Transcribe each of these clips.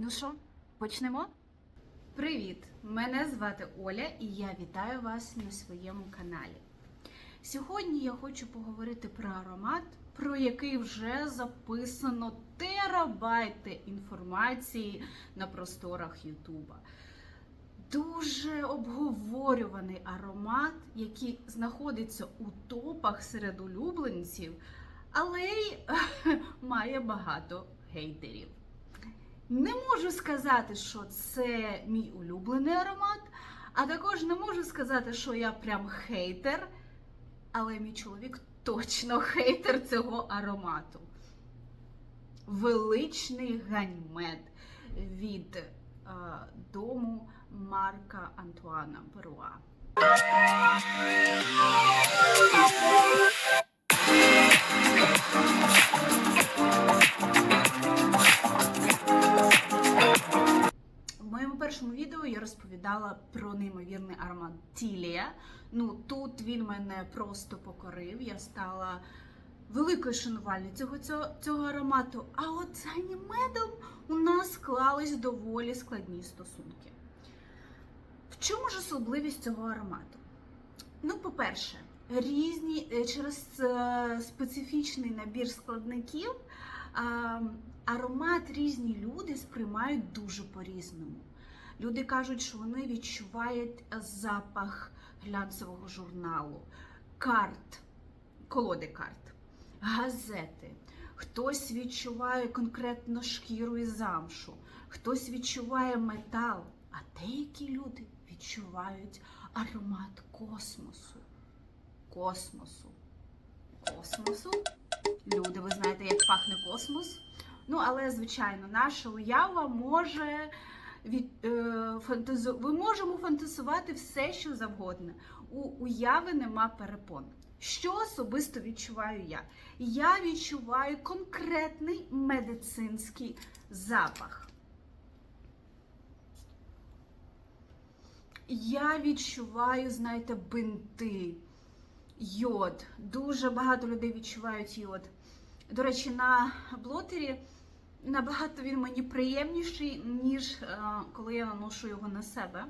Ну що, почнемо? Привіт! Мене звати Оля і я вітаю вас на своєму каналі. Сьогодні я хочу поговорити про аромат, про який вже записано терабайти інформації на просторах Ютуба. Дуже обговорюваний аромат, який знаходиться у топах серед улюбленців, але й має багато гейтерів. Не можу сказати, що це мій улюблений аромат, а також не можу сказати, що я прям хейтер, але мій чоловік точно хейтер цього аромату. Величний ганьмет від е, дому Марка Антуана Перуа. Розповідала про неймовірний аромат Тілія. Ну тут він мене просто покорив. Я стала великою шанувальницею цього, цього аромату. А от з ганімедом у нас склались доволі складні стосунки. В чому ж особливість цього аромату? Ну, по-перше, різні е, через е, специфічний набір складників аромат різні люди сприймають дуже по-різному. Люди кажуть, що вони відчувають запах глянцевого журналу, карт, колоди карт, газети. Хтось відчуває конкретно шкіру і замшу, хтось відчуває метал, а деякі люди відчувають аромат космосу. Космосу. Космосу. Люди, ви знаєте, як пахне космос. Ну, але, звичайно, наша уява може від, е, фантазу... Ми можемо фантазувати все, що завгодно. У уяви нема перепон. Що особисто відчуваю я? Я відчуваю конкретний медицинський запах. Я відчуваю, знаєте, бинти, йод. Дуже багато людей відчувають йод. До речі, на блотері набагато він мені приємніший, ніж е, коли я наношу його на себе.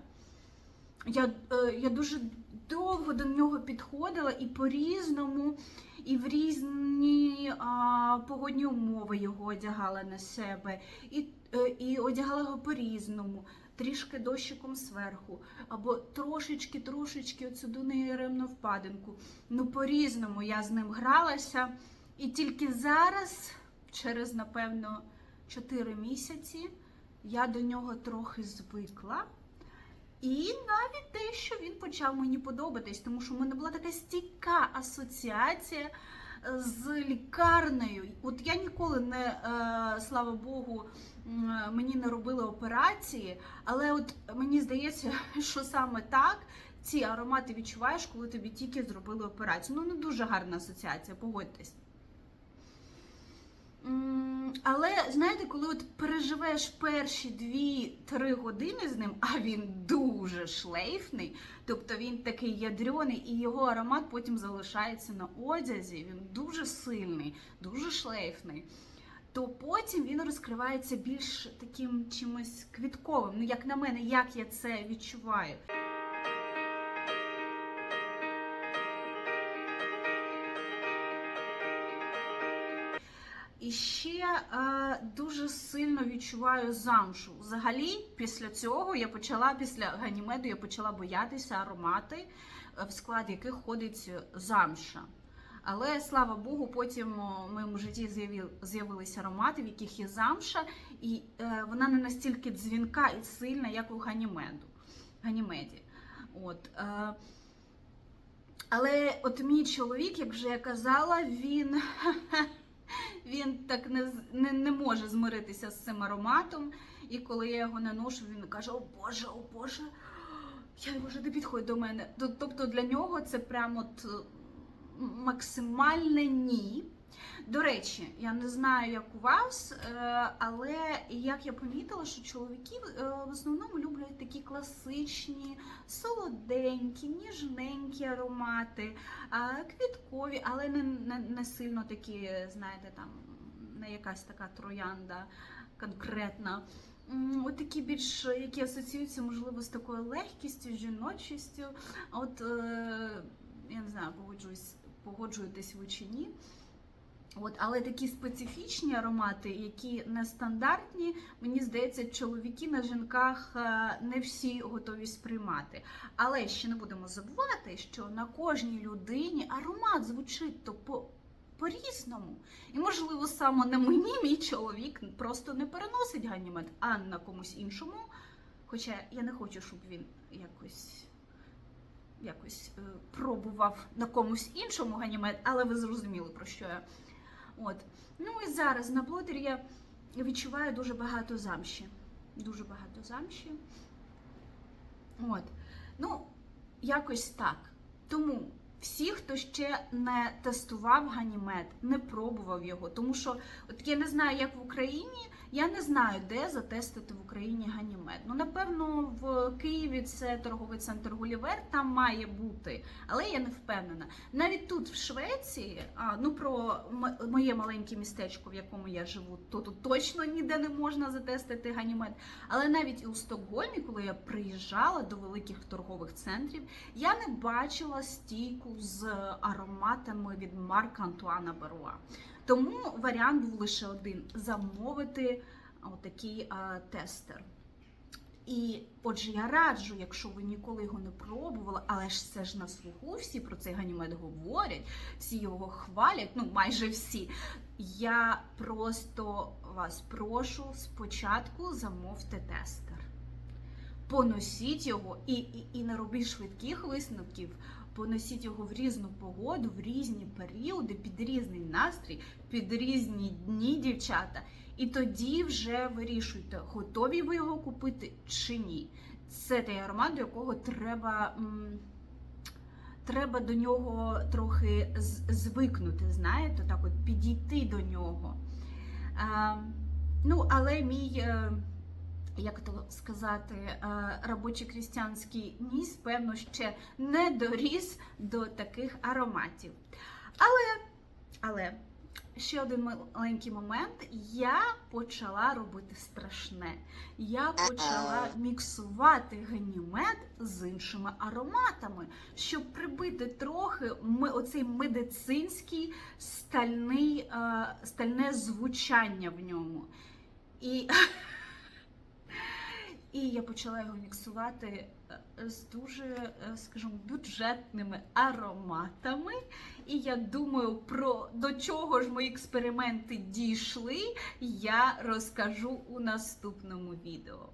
Я, е, я дуже довго до нього підходила і по-різному, і в різні а, погодні умови його одягала на себе, і, е, і одягала його по-різному, трішки дощиком зверху, або трошечки-трошечки от сюди неяремну впадинку. Ну, по-різному я з ним гралася. І тільки зараз, через, напевно, 4 місяці, я до нього трохи звикла. І навіть те, що він почав мені подобатись, тому що в мене була така стійка асоціація з лікарнею. От я ніколи не, е, слава Богу, мені не робили операції, але от мені здається, що саме так ці аромати відчуваєш, коли тобі тільки зробили операцію. Ну, не дуже гарна асоціація, погодьтесь. Але знаєте, коли от переживеш перші 2-3 години з ним, а він дуже шлейфний, тобто він такий ядрьоний, і його аромат потім залишається на одязі, він дуже сильний, дуже шлейфний. То потім він розкривається більш таким чимось квітковим. Ну, як на мене, як я це відчуваю. І ще е, дуже сильно відчуваю замшу. Взагалі, після цього я почала, після ганімеду, я почала боятися аромати, е, в склад яких ходить замша. Але слава Богу, потім в моєму житті з'явилися аромати, в яких є замша, і е, вона не настільки дзвінка і сильна, як у ганімеду. Ганімеді. От, е, але от мій чоловік, як вже я казала, він він так не, не, не може змиритися з цим ароматом. І коли я його наношу, він каже: О Боже, о Боже, я не можу, не підходь до мене. Тобто для нього це прямо максимальне ні. До речі, я не знаю, як у вас, е, але як я помітила, що чоловіки е, в основному люблять такі класичні, солоденькі, ніжненькі аромати, квіткові, але не, не, не сильно такі, знаєте, там не якась така троянда конкретна. от такі більш, які асоціюються, можливо, з такою легкістю, жіночістю. От, е, я не знаю, погоджуюсь, погоджуєтесь ви чи ні. От, але такі специфічні аромати, які нестандартні, мені здається, чоловіки на жінках е, не всі готові сприймати. Але ще не будемо забувати, що на кожній людині аромат звучить то по. По-різному. І, можливо, саме на мені мій чоловік просто не переносить ганімед, а на комусь іншому. Хоча я не хочу, щоб він якось, якось е, пробував на комусь іншому ганімед, але ви зрозуміли, про що я. От. Ну і зараз на блотері я відчуваю дуже багато замші. Дуже багато замші. От. Ну, якось так. Тому всі, хто ще не тестував ганімед, не пробував його, тому що от я не знаю, як в Україні, я не знаю, де затестити в Україні ганімед. Ну, напевно, в Києві це торговий центр Гулівер, там має бути, але я не впевнена. Навіть тут, в Швеції, а, ну про моє маленьке містечко, в якому я живу, то тут точно ніде не можна затестити ганімед. Але навіть і у Стокгольмі, коли я приїжджала до великих торгових центрів, я не бачила стійку з ароматами від Марка Антуана Беруа. Тому варіант був лише один: замовити отакий тестер. І отже, я раджу, якщо ви ніколи його не пробували, але ж це ж на слуху, всі про цей ганімед говорять, всі його хвалять, ну майже всі. Я просто вас прошу спочатку замовте тестер. Поносіть його і, і, і не робіть швидких висновків. Поносіть його в різну погоду, в різні періоди, під різний настрій, під різні дні, дівчата. І тоді вже вирішуйте, готові ви його купити чи ні. Це той аромат, до якого треба, м, треба до нього трохи звикнути, знаєте, так от підійти до нього. А, ну, але мій. Як то сказати, е, робочий крістянський ніс, певно, ще не доріс до таких ароматів. Але, але ще один маленький момент. Я почала робити страшне. Я почала міксувати ганімед з іншими ароматами, щоб прибити трохи оцей медицинський стальний, е, стальне звучання в ньому. І і я почала його міксувати е, з дуже, е, скажімо, бюджетними ароматами. І я думаю, про до чого ж мої експерименти дійшли, я розкажу у наступному відео.